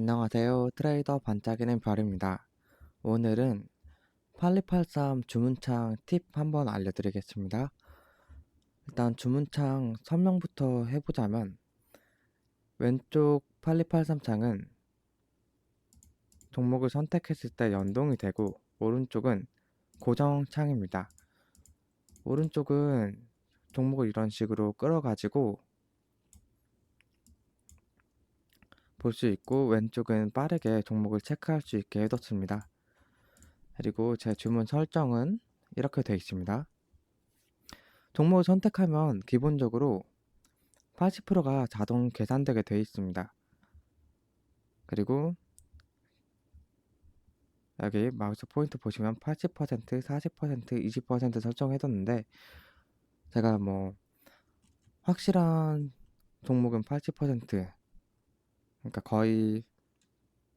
안녕하세요. 트레이더 반짝이는 별입니다. 오늘은 8283 주문창 팁 한번 알려드리겠습니다. 일단 주문창 설명부터 해보자면 왼쪽 8283 창은 종목을 선택했을 때 연동이 되고 오른쪽은 고정 창입니다. 오른쪽은 종목을 이런 식으로 끌어가지고 볼 수 있고 왼쪽은 빠르게 종목을 체크할 수 있게 해뒀습니다. 그리고 제 주문 설정은 이렇게 되어 있습니다. 종목을 선택하면 기본적으로 80%가 자동 계산되게 되어 있습니다. 그리고 여기 마우스 포인트 보시면 80%, 40%, 20% 설정해뒀는데 제가 뭐 확실한 종목은 80% 그러니까 거의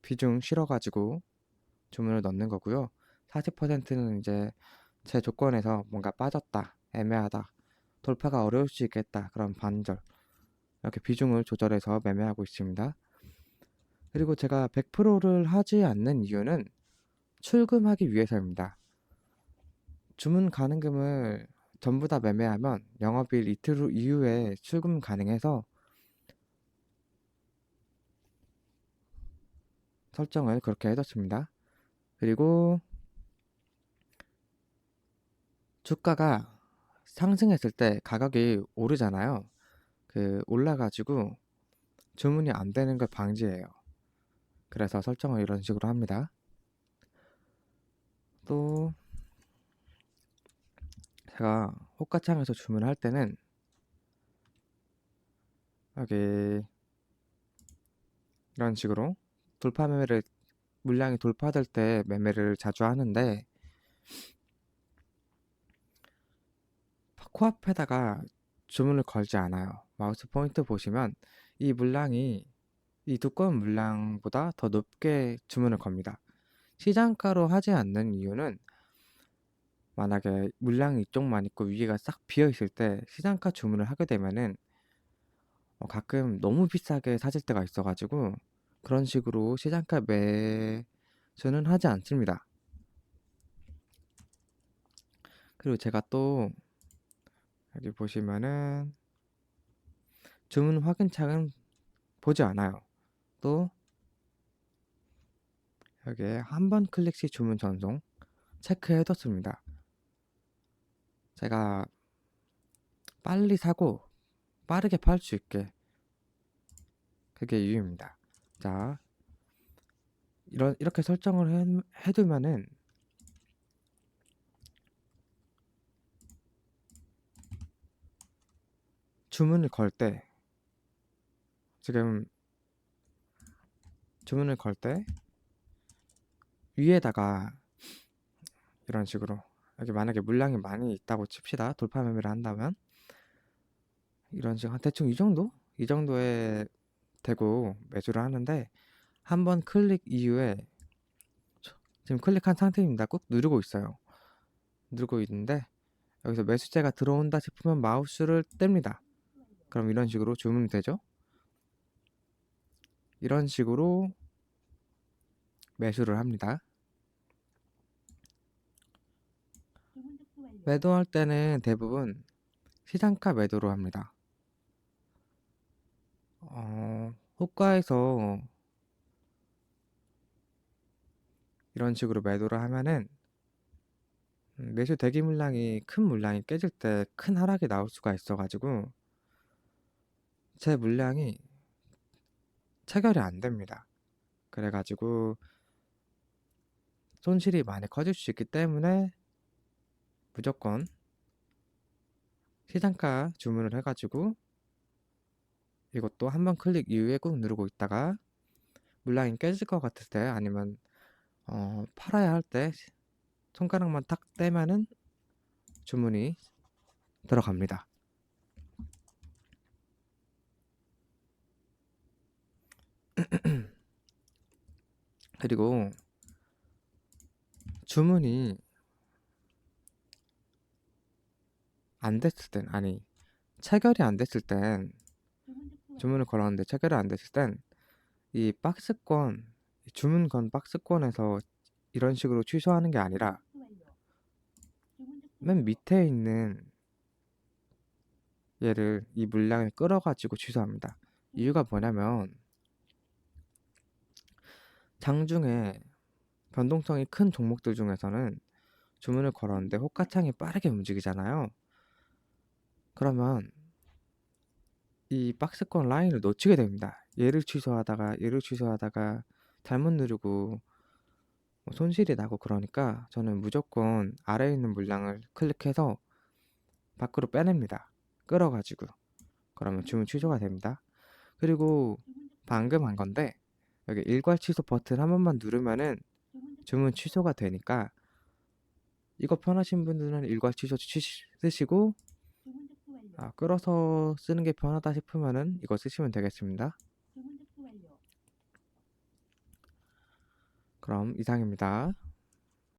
비중 실어가지고 주문을 넣는 거고요. 40%는 이제 제 조건에서 뭔가 빠졌다, 애매하다, 돌파가 어려울 수 있겠다 그런 반절 이렇게 비중을 조절해서 매매하고 있습니다. 그리고 제가 100%를 하지 않는 이유는 출금하기 위해서입니다. 주문 가능금을 전부 다 매매하면 영업일 이틀 후 이후에 출금 가능해서 설정을 그렇게 해뒀습니다. 그리고 주가가 상승했을 때 가격이 오르잖아요. 그 올라가지고 주문이 안 되는 걸 방지해요. 그래서 설정을 이런 식으로 합니다. 또 제가 호가창에서 주문할 때는 여기 이런 식으로 돌파 매매를 물량이 돌파될 때 매매를 자주 하는데 코앞에다가 주문을 걸지 않아요. 마우스 포인트 보시면 이 물량이 이 두꺼운 물량보다 더 높게 주문을 겁니다. 시장가로 하지 않는 이유는 만약에 물량이 이쪽만 있고 위에가 싹 비어 있을 때 시장가 주문을 하게 되면은 어 가끔 너무 비싸게 사질 때가 있어가지고 그런 식으로 시장가 매수는 하지 않습니다. 그리고 제가 또 여기 보시면은 주문 확인창은 보지 않아요. 또 여기에 한 번 클릭 시 주문 전송 체크해 뒀습니다. 제가 빨리 사고 빠르게 팔 수 있게 그게 이유입니다. 자, 이런 이렇게 설정을 해, 해두면은 주문을 걸 때 지금 주문을 걸 때 위에다가 이런 식으로 여기 만약에 물량이 많이 있다고 칩시다. 돌파 매매를 한다면. 이런 식으로 대충 이 정도? 이 정도의 되고 매수를 하는데 한 번 클릭 이후에 지금 클릭한 상태입니다. 꾹 누르고 있어요. 누르고 있는데 여기서 매수제가 들어온다 싶으면 마우스를 뗍니다. 그럼 이런 식으로 주문이 되죠. 이런 식으로 매수를 합니다. 매도할 때는 대부분 시장가 매도로 합니다. 어, 호가에서 이런 식으로 매도를 하면은 음, 매수 대기 물량이 큰 물량이 깨질 때 큰 하락이 나올 수가 있어 가지고 제 물량이 체결이 안 됩니다. 그래 가지고 손실이 많이 커질 수 있기 때문에 무조건 시장가 주문을 해가지고 이것도 한 번 클릭 이후에 꾹 누르고 있다가 물량이 깨질 것 같을 때 아니면 어, 팔아야 할 때 손가락만 딱 떼면은 주문이 들어갑니다. 그리고 주문이 안 됐을 땐 아니 체결이 안 됐을 땐 주문을 걸었는데 체결이 안 됐을 땐 이 박스권, 이 주문권 박스권에서 이런 식으로 취소하는 게 아니라 맨 밑에 있는 얘를 이 물량을 끌어가지고 취소합니다. 이유가 뭐냐면 장중에 변동성이 큰 종목들 중에서는 주문을 걸었는데 호가창이 빠르게 움직이잖아요. 그러면 이 박스권 라인을 놓치게 됩니다. 얘를 취소하다가 얘를 취소하다가 잘못 누르고 뭐 손실이 나고 그러니까 저는 무조건 아래에 있는 물량을 클릭해서 밖으로 빼냅니다. 끌어가지고 그러면 주문 취소가 됩니다. 그리고 방금 한 건데 여기 일괄 취소 버튼 한 번만 누르면은 주문 취소가 되니까 이거 편하신 분들은 일괄 취소 취- 쓰시고 아, 끌어서 쓰는 게 편하다 싶으면은 이거 쓰시면 되겠습니다. 그럼 이상입니다.